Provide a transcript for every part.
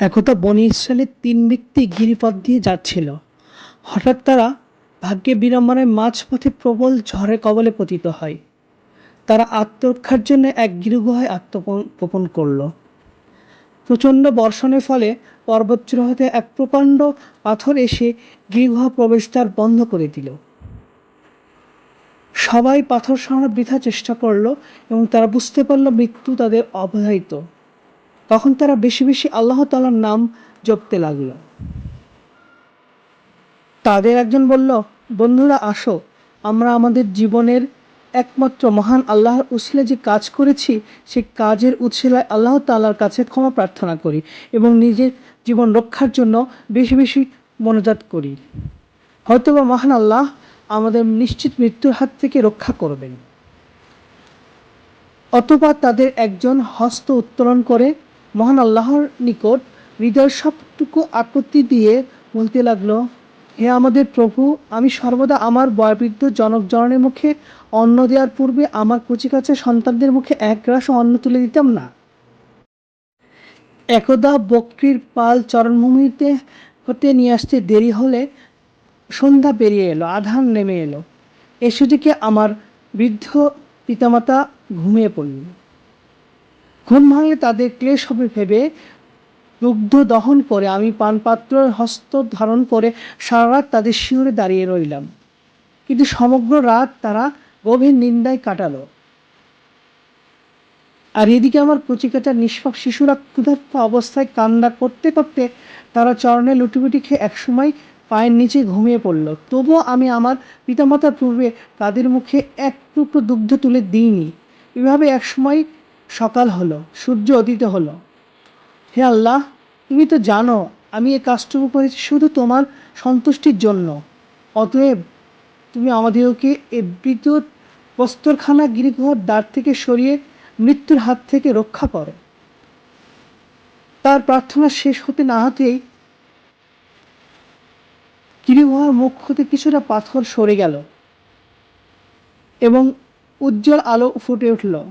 একদা বনি ইসরায়েলের তিন ব্যক্তি গিরিপথ দিয়ে যাচ্ছিল। হঠাৎ তারা ভাগ্যে বিড়ম্বনায় মাঝপথে প্রবল ঝড়ে কবলে পতিত হয়। তারা আত্মরক্ষার জন্য এক গিরিগুহায় আত্মগোপন করল। প্রচণ্ড বর্ষণের ফলে পর্বতচূড়া হতে এক প্রকাণ্ড পাথর এসে গিরিগুহা প্রবেশদ্বার বন্ধ করে দিল। সবাই পাথর সরানোর বৃথা চেষ্টা করল এবং তারা বুঝতে পারল মৃত্যু তাদের অবধারিত। তখন তারা বেশি বেশি আল্লাহ তালার নাম জপতে লাগল। তাদের একজন বলল, বন্ধুরা, আসো। আমরা আমাদের জীবনের একমাত্র মহান আল্লাহর উছিলে যে কাজ করেছি সেই কাজের উছিলায় আল্লাহ তাল্লার কাছে ক্ষমা প্রার্থনা করি এবং নিজের জীবন রক্ষার জন্য বেশি বেশি মনোজাত করি। হয়তোবা মহান আল্লাহ আমাদের নিশ্চিত মৃত্যুর হাত থেকে রক্ষা করবেন। অতপর তাদের একজন হস্ত উত্তোলন করে মহান আল্লাহর নিকট হৃদয়ের সবটুকু আকতি দিয়ে বলতে লাগল, হে আমাদের প্রভু, আমি সর্বদা আমার বয়বৃদ্ধ জনক জননের মুখে অন্ন দেওয়ার পূর্বে আমার কচিকাচা সন্তানদের মুখে এক গ্রাস অন্ন তুলে দিতাম না? একদা বকরির পাল চরণভূমিতে হতে নিয়ে আসতে দেরি হলে সন্ধ্যা বেরিয়ে এলো, আধার নেমে এলো। এ সুযোগে আমার বৃদ্ধ পিতামাতা ঘুমিয়ে পড়ল ঘুম ভাঙলে তাদের ক্লেশ হবে ভেবে দুগ্ধ দহন করে আমি পানপাত্র হস্ত ধারণ করে সারা রাত তাদের শিওরে দাঁড়িয়ে রইলাম। কিন্তু সমগ্র রাত তারা গভীর নিন্দায় কাটালো। আর এদিকে আমার কচিকাটা নিষ্পাপ শিশুরা ক্ষুধার্ত অবস্থায় কান্না করতে করতে তারা চরণে লুটিপুটি খেয়ে একসময় পায়ের নিচে ঘুমিয়ে পড়ল। তবুও আমি আমার পিতামাতার পূর্বে তাদের মুখে এক টুকরো দুগ্ধ তুলে দিইনি। এভাবে একসময় সকাল হলো, সূর্য অতীত হলো। হে আল্লাহ, তুমি তো জানো, আমি এ কাজটুকু করেছি শুধু তোমার সন্তুষ্টির জন্য। অতএব তুমি আমাদেরকে এ বিদ্যুৎ বস্ত্রখানা গিরিগুহার দ্বার থেকে সরিয়ে মৃত্যুর হাত থেকে রক্ষা করো। তার প্রার্থনা শেষ হতে না হতেই গিরিগুহার মুখ হতে কিছুটা পাথর সরে গেল এবং উজ্জ্বল আলো ফুটে উঠল।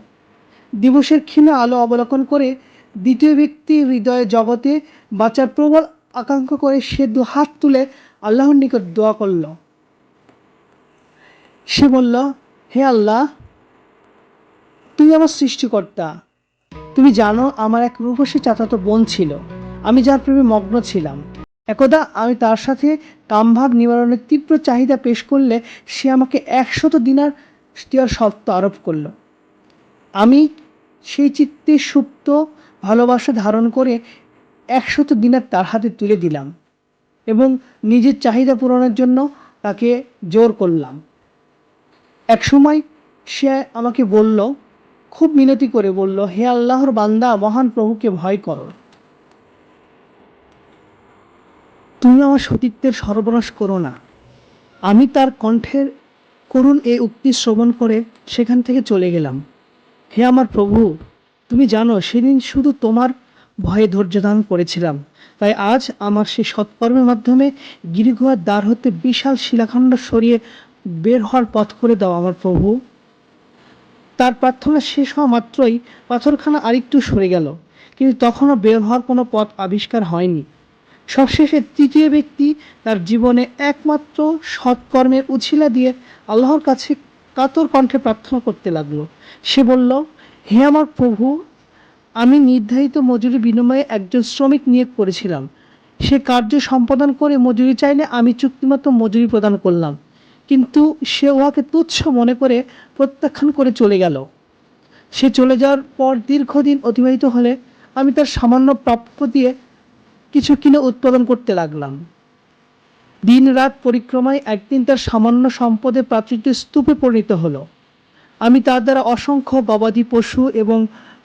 দিবসের ক্ষীণ আলো অবলোকন করে দ্বিতীয় ব্যক্তি হৃদয়ে জগতে বাঁচার প্রবল আকাঙ্ক্ষা করে সে দু হাত তুলে আল্লাহর নিকট দোয়া করল। সে বলল, হে আল্লাহ তুমি আমার সৃষ্টিকর্তা। তুমি জানো আমার এক রূপসী চাচাতো বোন ছিল। আমি যার প্রেমে মগ্ন ছিলাম। একদা আমি তার সাথে কামভাব নিবারণের তীব্র চাহিদা পেশ করলে সে আমাকে একশত দিনার দেওয়ার শর্ত আরোপ করল। আমি সেই চিত্তে সুপ্ত ভালোবাসা ধারণ করে একশত দিনার তার হাতে তুলে দিলাম এবং নিজের চাহিদা পূরণের জন্য তাকে জোর করলাম। একসময় সে আমাকে বলল, খুব মিনতি করে বলল, হে আল্লাহর বান্দা, মহান প্রভুকে ভয় করো। তুমি আমার সতীত্বের সর্বনাশ করো না। আমি তার কণ্ঠের করুণ এই উক্তি শ্রবণ করে সেখান থেকে চলে গেলাম। হে আমার প্রভু, তুমি জানো, সেদিন শুধু তোমার ভয়ে ধৈর্য ধারণ করেছিলাম। তাই আজ আমার সেই সৎকর্মের মাধ্যমে গিরিগুহার দ্বার হতে বিশাল শিলাখণ্ড সরিয়ে বের হওয়ার পথ করে দাও আমার প্রভু। তার প্রার্থনা শেষ হওয়া মাত্রই পাথরখানা আরেকটু সরে গেল, কিন্তু তখনও বের হওয়ার কোনো পথ আবিষ্কার হয়নি। সবশেষে তৃতীয় ব্যক্তি তার জীবনে একমাত্র সৎকর্মের উছিলা দিয়ে আল্লাহর কাছে কাতর কণ্ঠে প্রার্থনা করতে লাগল। সে বলল, হে আমার প্রভু, আমি নির্ধারিত মজুরি বিনিময়ে একজন শ্রমিক নিয়োগ করেছিলাম। সে কার্য সম্পাদন করে মজুরি চাইলে আমি চুক্তিমতো মজুরি প্রদান করলাম। কিন্তু সে উহাকে তুচ্ছ মনে করে প্রত্যাখ্যান করে চলে গেল। সে চলে যাওয়ার পর দীর্ঘদিন অতিবাহিত হলে আমি তার সামান্য প্রাপ্য দিয়ে কিছু কিনে উৎপাদন করতে লাগলাম। দিন রাত পরিক্রমায় একদিন তার সামান্য সম্পদে প্রাচুর্য স্তূপে পরিণত হলো। আমি তার দ্বারা অসংখ্য গবাদি পশু এবং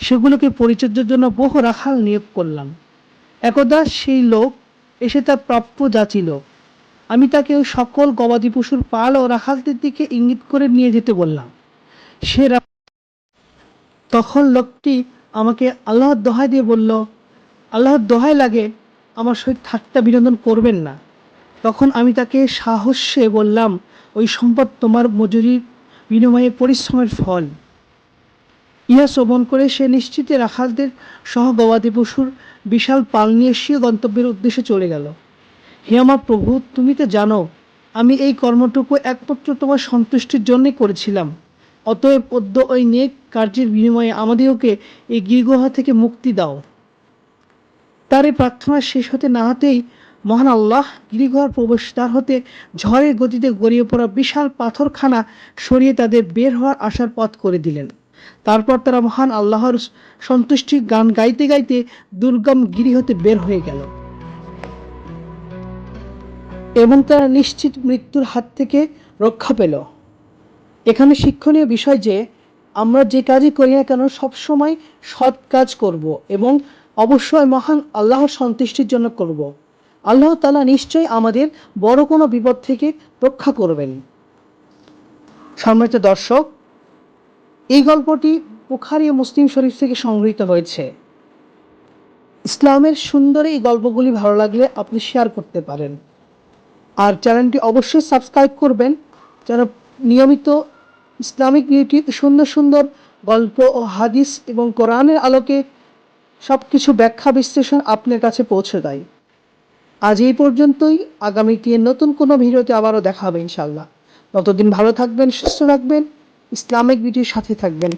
সেগুলোকে পরিচর্যার জন্য বহু রাখাল নিয়োগ করলাম। একদা সেই লোক এসে তার প্রাপ্য যাচিল। আমি তাকে ওই সকল গবাদি পশুর পাল ও রাখালদের দিকে ইঙ্গিত করে নিয়ে যেতে বললাম। সে তখন লোকটি আমাকে আল্লাহর দোহাই দিয়ে বলল, আল্লাহর দোহাই লাগে, আমার সহিত ঠাট্টা বিনোদন করবেন না। তখন আমি তাকে সাহস্যে বললাম, ওই সম্পদ তোমার মজুরির বিনিময়ে পরিশ্রমের ফল। ইহা শ্রবণ করে সে নিশ্চিতে রাখালদের সহ গবাদি পশুর বিশাল পাল নিয়ে সে গন্তব্যের উদ্দেশ্যে চলে গেল। হে আমার প্রভু, তুমি তো জানো, আমি এই কর্মটুকু একমাত্র তোমার সন্তুষ্টির জন্যই করেছিলাম। অতএব পদ্য ওই নেক কার্যের বিনিময়ে আমাদেরকে এই গির্গুহা থেকে মুক্তি দাও। তার এই প্রার্থনা শেষ হতে না হতেই মহান আল্লাহ গিরিগুহার প্রবেশদ্বার হতে ঝড়ের গতিতে গড়িয়ে পড়া বিশাল পাথরখানা সরিয়ে তাদের বের হওয়ার আশার পথ করে দিলেন। তারপর তারা মহান আল্লাহর সন্তুষ্টির গান গাইতে গাইতে দুর্গম গিরি হতে বের হয়ে গেল। এবং তারা নিশ্চিত মৃত্যুর হাত থেকে রক্ষা পেল। এখানে শিক্ষণীয় বিষয় যে, আমরা যে কাজই করি না কেন, সবসময় সৎ কাজ করব এবং অবশ্যই মহান আল্লাহর সন্তুষ্টির জন্য করব। আল্লাহ তালা নিশ্চয়ই আমাদের বড় কোনো বিপদ থেকে রক্ষা করবেন। সম্মানিত দর্শক, এই গল্পটি বুখারি ও মুসলিম শরীফ থেকে সংগৃহীত হয়েছে। ইসলামের সুন্দর এই গল্পগুলি ভালো লাগলে আপনি শেয়ার করতে পারেন। আর চ্যানেলটি অবশ্যই সাবস্ক্রাইব করবেন যেন নিয়মিত ইসলামিক বিউটি সুন্দর সুন্দর গল্প ও হাদিস এবং কোরআনের আলোকে সব কিছু ব্যাখ্যা বিশ্লেষণ আপনার কাছে পৌঁছে দেয়। আজ এই পর্যন্তই। আগামী আগামীতে নতুন কোনো ভিডিওতে আবারও দেখা হবে ইনশাল্লাহ ততদিন ভালো থাকবেন, সুস্থ থাকবেন, ইসলামিক ভিডিওর সাথে থাকবেন।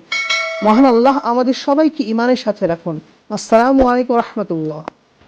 মহান আল্লাহ আমাদের সবাইকে ইমানের সাথে রাখুন। আসসালামু আলাইকুম রহমতুল্লাহ।